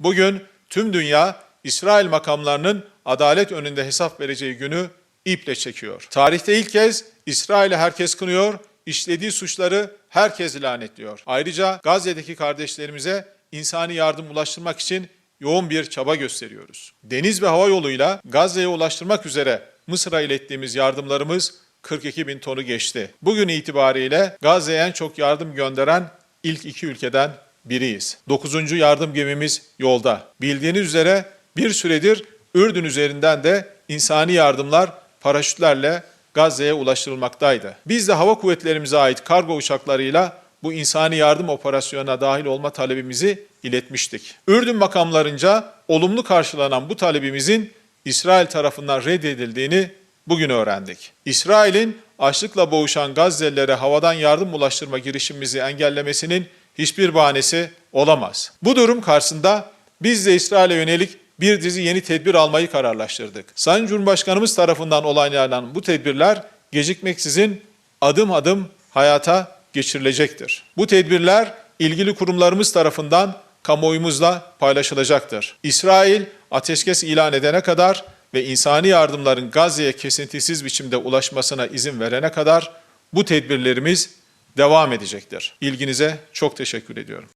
Bugün tüm dünya İsrail makamlarının adalet önünde hesap vereceği günü iple çekiyor. Tarihte ilk kez İsrail'i herkes kınıyor, işlediği suçları herkes lanetliyor. Ayrıca Gazze'deki kardeşlerimize insani yardım ulaştırmak için yoğun bir çaba gösteriyoruz. Deniz ve hava yoluyla Gazze'ye ulaştırmak üzere Mısır'a ilettiğimiz yardımlarımız 42 bin tonu geçti. Bugün itibariyle Gazze'ye en çok yardım gönderen ilk iki ülkeden biriyiz. 9. yardım gemimiz yolda. Bildiğiniz üzere bir süredir Ürdün üzerinden de insani yardımlar paraşütlerle Gazze'ye ulaştırılmaktaydı. Biz de hava kuvvetlerimize ait kargo uçaklarıyla bu insani yardım operasyonuna dahil olma talebimizi iletmiştik. Ürdün makamlarınca olumlu karşılanan bu talebimizin İsrail tarafından reddedildiğini bugün öğrendik. İsrail'in açlıkla boğuşan Gazze'lilere havadan yardım ulaştırma girişimimizi engellemesinin hiçbir bahanesi olamaz. Bu durum karşısında biz de İsrail'e yönelik bir dizi yeni tedbir almayı kararlaştırdık. Sayın Cumhurbaşkanımız tarafından onaylanan bu tedbirler gecikmeksizin adım adım hayata geçirilecektir. Bu tedbirler ilgili kurumlarımız tarafından kamuoyumuzla paylaşılacaktır. İsrail ateşkes ilan edene kadar ve insani yardımların Gazze'ye kesintisiz biçimde ulaşmasına izin verene kadar bu tedbirlerimiz devam edecektir. İlginize çok teşekkür ediyorum.